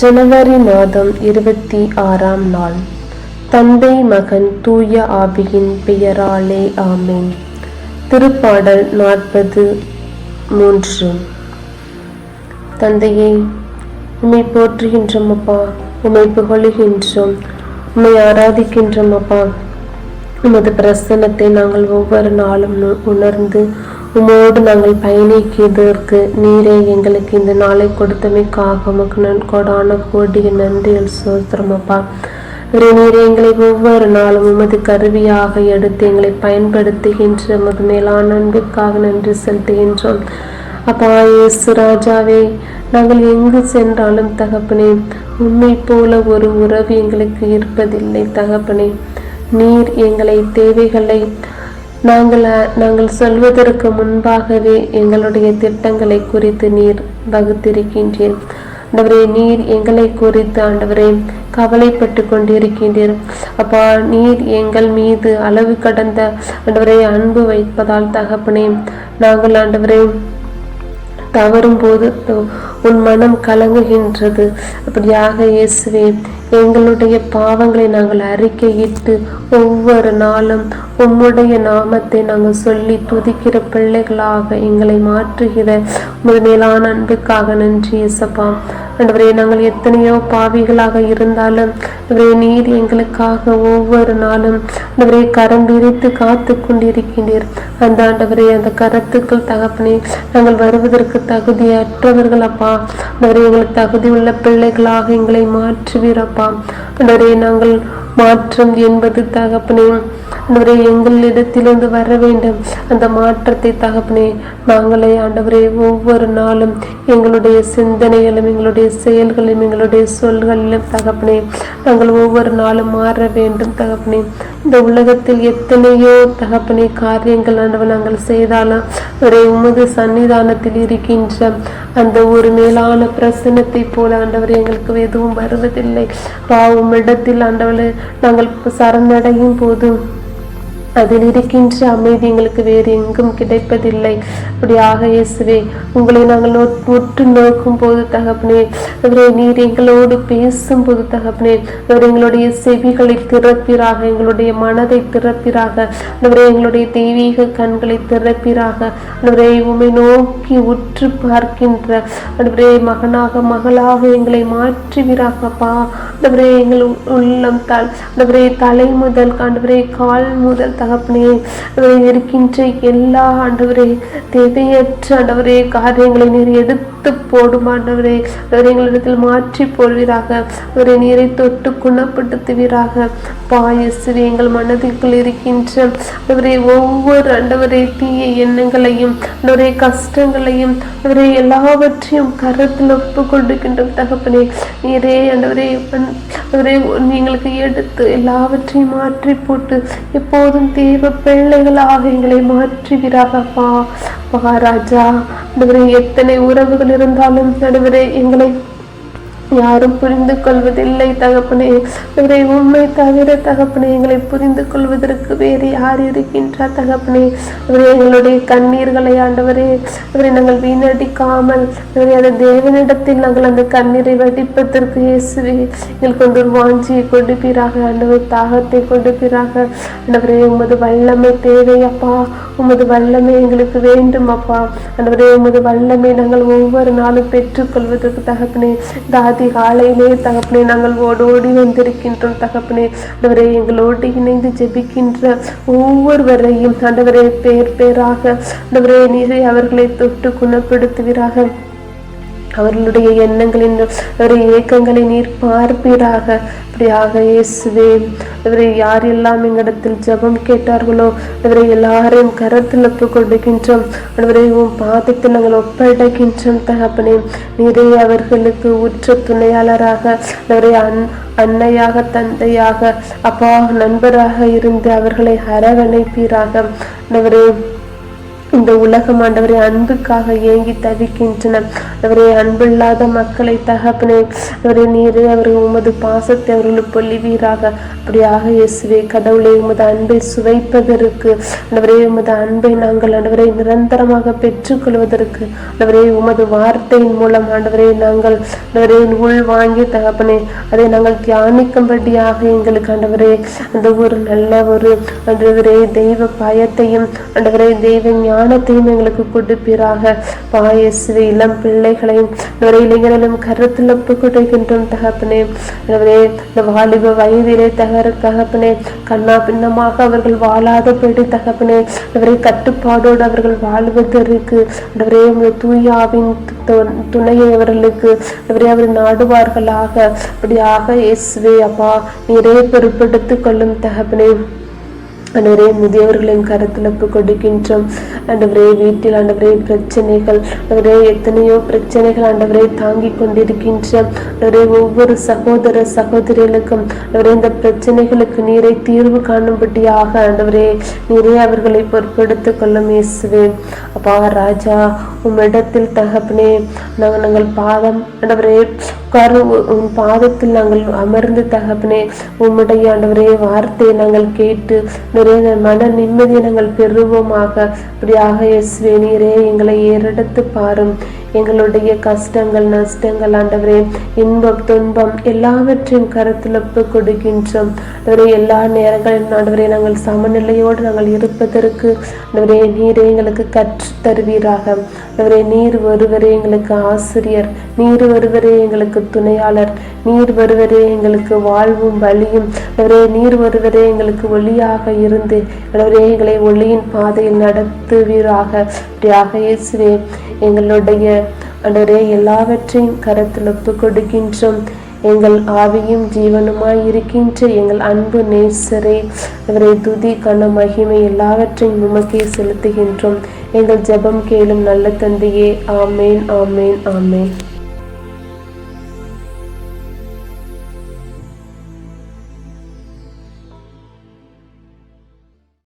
ஜனவரி மாதம் இருபத்தி ஆறாம் நாள். தந்தை மகன் தூய ஆவியின் பெயராலே ஆமேன். திருப்பாடல் நாற்பது மூன்று. தந்தையே உம்மை போற்றுகின்றோம் அப்பா உம்மை புகழுகின்றோம் உம்மை ஆராதிக்கின்றோம் அப்பா உமது பிரசன்னத்தை நாங்கள் ஒவ்வொரு நாளும் உணர்ந்து உமோடு நாங்கள் பயணிக்கிறதற்கு நீரே எங்களுக்கு இந்த நாளை கொடுத்தமைக்காக உமக்கு நன்கொடான கோடிய நன்றிகள் சோத்திரமப்பா நீரே எங்களை ஒவ்வொரு நாளும் உமது கருவியாக எடுத்து எங்களை பயன்படுத்துகின்ற உமது மேலான அன்புக்காக நன்றி செலுத்துகின்றோம். அப்பா இயேசு ராஜாவே நாங்கள் எங்கு சென்றாலும் தகப்பனே உண்மை போல ஒரு உறவு எங்களுக்கு இருப்பதில்லை தகப்பனே. நீர் எங்களை தேவைகளை நாங்கள் நாங்கள் சொல்வதற்கு முன்பாகவே எங்களுடைய திட்டங்களை குறித்து நீர் வகுத்திருக்கின்றீர் ஆண்டவரே நீர் எங்களை குறித்து ஆண்டவரே கவலைப்பட்டு கொண்டிருக்கின்றீர். அப்பா நீர் எங்கள் மீது அளவு கடந்த ஆண்டவரே அன்பு வைப்பதால் தகப்பனே நாங்கள் ஆண்டவரே தவறும் போது உன் மனம் கலங்குகின்றது. அப்படியாக இயேசுவே எங்களுடைய பாவங்களை நாங்கள் அறிக்கையிட்டு ஒவ்வொரு நாளும் உம்முடைய நாமத்தை நாங்கள் சொல்லி துதிக்கிற பிள்ளைகளாக எங்களை மாற்றுகிற உங்கள் மேலான அன்புக்காக நன்றி இசப்பா ஆண்டவரே நாங்கள் எத்தனையோ பாவிகளாக இருந்தாலும் ஆண்டவரே நீர் எங்களுக்காக ஒவ்வொரு நாளும் ஆண்டவரே கரம் விரித்து காத்து கொண்டிருக்கின்றீர். அந்த ஆண்டவரே அந்த கரத்துக்கள் தகப்பனே நாங்கள் வருவதற்கு தகுதியற்றவர்கள் அப்பா. ஆண்டவரே எங்களுக்கு தகுதி உள்ள பிள்ளைகளாக எங்களை மாற்றுவீரப்பா ஆண்டவரே நாங்கள் மாற்றம் என்பது தகப்பனே. ஆண்டவரே எங்களிடத்திலிருந்து வர வேண்டும். அந்த மாற்றத்தை தகப்பனே நாங்களே ஆண்டவரே ஒவ்வொரு நாளும் எங்களுடைய சிந்தனைகளும் எங்களுடைய செயல்களும் எங்களுடைய சொல்களிலும் தகப்பனே நாங்கள் ஒவ்வொரு நாளும் மாற வேண்டும் தகப்பனே. இந்த உலகத்தில் எத்தனையோ தகப்பனே காரியங்கள் ஆண்டவர் நாங்கள் செய்தாலும் ஒரே உமது சன்னிதானத்தில் இருக்கின்ற அந்த ஒரு மேலான பிரசனத்தை போல ஆண்டவர் எங்களுக்கு எதுவும் வருவதில்லை. பாவம் இடத்தில் ஆண்டவளை நாங்கள் சரணடையும் போது அதில் இருக்கின்ற அமைதி எங்களுக்கு வேறு எங்கும் கிடைப்பதில்லை. அப்படியாக இயேசுவே உங்களை நாங்கள் நோ- உற்று நோக்கும் போது தகப்பனே அவரே நீர் எங்களோடு பேசும் போது தகப்பனே அவர் எங்களுடைய செவிகளை திறப்பிறாக எங்களுடைய மனதை திறப்பிறாக அவரே எங்களுடைய தெய்வீக கண்களை திறப்பிறாக அவரே உமை நோக்கி உற்று பார்க்கின்ற அவரே மகனாக மகளாக எங்களை மாற்றுவீராகப்பா அவரே எங்கள் உள்ளம் தல் அவரே தலை முதல் கண்டவரே கால் முதல் தகப்பனே இருக்கின்ற எல்லா ஆண்டவரே தேவையற்ற ஆண்டவரே காரியங்களை நீர் எடுத்து போடும் ஆண்டவரே ஆண்டவரே எங்களிடத்தில் மாற்றி போடுவீராக அவரை நீரை தொட்டு குணப்படுத்துவீராக. பாயசுவே எங்கள் மனதிற்குள் இருக்கின்ற ஆண்டவரே ஒவ்வொரு ஆண்டவரே தீய எண்ணங்களையும் ஆண்டவரே கஷ்டங்களையும் அவரை எல்லாவற்றையும் கரத்தில் ஒப்பு கொடுக்கின்றோம் தகப்பனே. நீரே ஆண்டவரே அன்- எங்களுக்கு எடுத்து எல்லாவற்றையும் மாற்றி போட்டு எப்போதும் தேவ பிள்ளைகளாக எங்களை மாற்றுகிறாகப்பா மகாராஜா ஆண்டவரே எத்தனை உறவுகள் இருந்தாலும் நடுவரே எங்களை யாரும் புரிந்து கொள்வதில்லை தகப்பனே. இவரை உண்மை தவிர தகப்பனே எங்களை புரிந்து கொள்வதற்கு வேறு யார் இருக்கின்றார் தகப்பனே? இவரை எங்களுடைய கண்ணீர்களை ஆண்டவரே. இவரை நாங்கள் வீணடிக்காமல் இவரை அந்த தேவனிடத்தில் நாங்கள் அந்த கண்ணீரை வடிப்பதற்கு இயேசுவே எங்களுக்கு ஒரு வாஞ்சியை கொடுப்பீராக ஆண்டவர் தாகத்தை கொடுப்பீராக ஆண்டவரே உமது வல்லமை தேவையப்பா உமது வல்லமை எங்களுக்கு வேண்டும் அப்பா. ஆண்டவரே உமது வல்லமை நாங்கள் ஒவ்வொரு நாளும் பெற்றுக்கொள்வதற்கு தகப்பனே இந்த அதிகாலையிலே தகப்பனே நாங்கள் ஓடோடி வந்திருக்கின்றோம் தகப்பனே. ஆண்டவரே எங்களோடு இணைந்து ஜெபிக்கின்ற ஒவ்வொருவரையும் ஆண்டவரே பேர் பேராக ஆண்டவரே நீரை அவர்களை தொட்டு குணப்படுத்துவீராக. அவர்களுடைய எண்ணங்களின் அவருடைய ஏக்கங்களை நீர் பார்ப்பீராக. அப்படியாக இயேசுவே இவரை யாரெல்லாம் எங்களிடத்தில் ஜெபம் கேட்டார்களோ இவரை எல்லாரையும் கரத்தில் ஒப்பு கொடுக்கின்றோம் அவரை உன் பாதத்தில் நாங்கள் ஒப்படைக்கின்றோம் தகப்பனே. நீரே அவர்களுக்கு உற்ற துணையாளராக அவரை அன் அன்னையாக தந்தையாக அப்பா நண்பராக இருந்து அவர்களை அரவணைப்பீராக. அவரை இந்த உலகம் ஆண்டவரே அன்புக்காக ஏங்கி தவிக்கின்றன. அவரே அன்பில்லாத மக்களை தகப்பனே. அவரே நீரே அவர் உமது பாசத்தை அவர்களுக்கு பொல்லிவீராக அப்படியாக இயேசுவே கடவுளை உமது அன்பை சுவைப்பதற்கு. ஆண்டவரே உமது அன்பை நாங்கள் ஆண்டவரை நிரந்தரமாக பெற்றுக்கொள்வதற்கு. அவரே உமது வார்த்தையின் மூலம் ஆண்டவரே நாங்கள் ஆண்டவரே உள் வாங்கி தகப்பனே அதை நாங்கள் தியானிக்கும்படியாக எங்களுக்கு ஆண்டவரே அந்த ஒரு நல்ல ஒரு ஆண்டவரே தெய்வ பயத்தையும் ஆண்டவரே தெய்வ ஞானத்தையும் எங்களுக்கு கொடுப்பீராக. பாயசுவை இளம் பிள்ளைகளையும் நுரையிலைகளிலும் கருத்தில் ஒப்பு கொடுக்கின்றோம் தகப்பனே. எனவே இந்த வாலிப வயதிலே தகர தகப்பனே கண்ணா பின்னமாக அவர்கள் வாழாதபடி தகப்பனே. ஆண்டவரே கட்டுப்பாடோடு அவர்கள் வாழ்வதற்கு ஆண்டவரே உமது தூயாவின் துணையை அவர்களுக்கு அவரே அவர் நாடுவார்களாக. அப்படியாக இயேசுவே அப்பா நீரே பொருட்படுத்திக் கொள்ளும் தகப்பனே. ஆண்டவரே முதியவர்களின் கருத்தில் ஒப்பு கொடுக்கின்றோம். ஆண்டவரே வீட்டில் ஆண்டவரே பிரச்சனைகள். ஆண்டவரே எத்தனையோ பிரச்சனைகள் ஆண்டவரே தாங்கி கொண்டிருக்கின்றோம். ஆண்டவரே ஒவ்வொரு சகோதர சகோதரிகளுக்கும் ஆண்டவரே இந்த பிரச்சனைகளுக்கு நீரை தீர்வு காணும்படியாக ஆண்டவரே நீரே அவர்களை பொருட்படுத்திக் கொள்ளும் இயேசுவே. அப்பா ராஜா உம்மிடத்தில் தகப்பனே நாங்கள் நாங்கள் பாதம் ஆண்டவரே உட்கார உன் பாதத்தில் நாங்கள் அமர்ந்து தகப்பனே உம்முடைய ஆண்டவரே வார்த்தையை நாங்கள் கேட்டு பெரிய மன நிம்மதியை நாங்கள் பெறுவோமாக. அப்படியாக இயேசுவே நீரே எங்களை ஏறெடுத்து பாரும். எங்களுடைய கஷ்டங்கள் நஷ்டங்கள் ஆண்டவரே இன்பம் துன்பம் எல்லாவற்றையும் கருத்தில் ஒப்பு கொடுக்கின்றோம். ஆண்டவரே எல்லா நேரங்களிலும் ஆண்டவரே நாங்கள் சமநிலையோடு நாங்கள் இருப்பதற்கு ஆண்டவரே நீரே எங்களுக்கு கற்றுத் தருவீராக. ஆண்டவரே நீர் ஒருவரே எங்களுக்கு ஆசிரியர் நீர் ஒருவரே எங்களுக்கு துணையாளர் நீர் ஒருவரே எங்களுக்கு வாழ்வும் வழியும். ஆண்டவரே நீர் ஒருவரே எங்களுக்கு ஒளியாக இருந்து ஆண்டவரே எங்களை ஒளியின் பாதையில் நடத்துவீராக. அப்படியாக இயேசுவே எங்களுடைய அடரே எல்லாவற்றையும் கரத்தில் ஒப்பு கொடுக்கின்றோம் எங்கள் ஆவியும் ஜீவனுமாய் இருக்கின்ற எங்கள் அன்பு நேசரே அவரை துதி கன மகிமை எல்லாவற்றையும் உமக்கே செலுத்துகின்றோம். எங்கள் ஜெபம் கேளும் நல்ல தந்தையே ஆமேன் ஆமேன் ஆமேன்.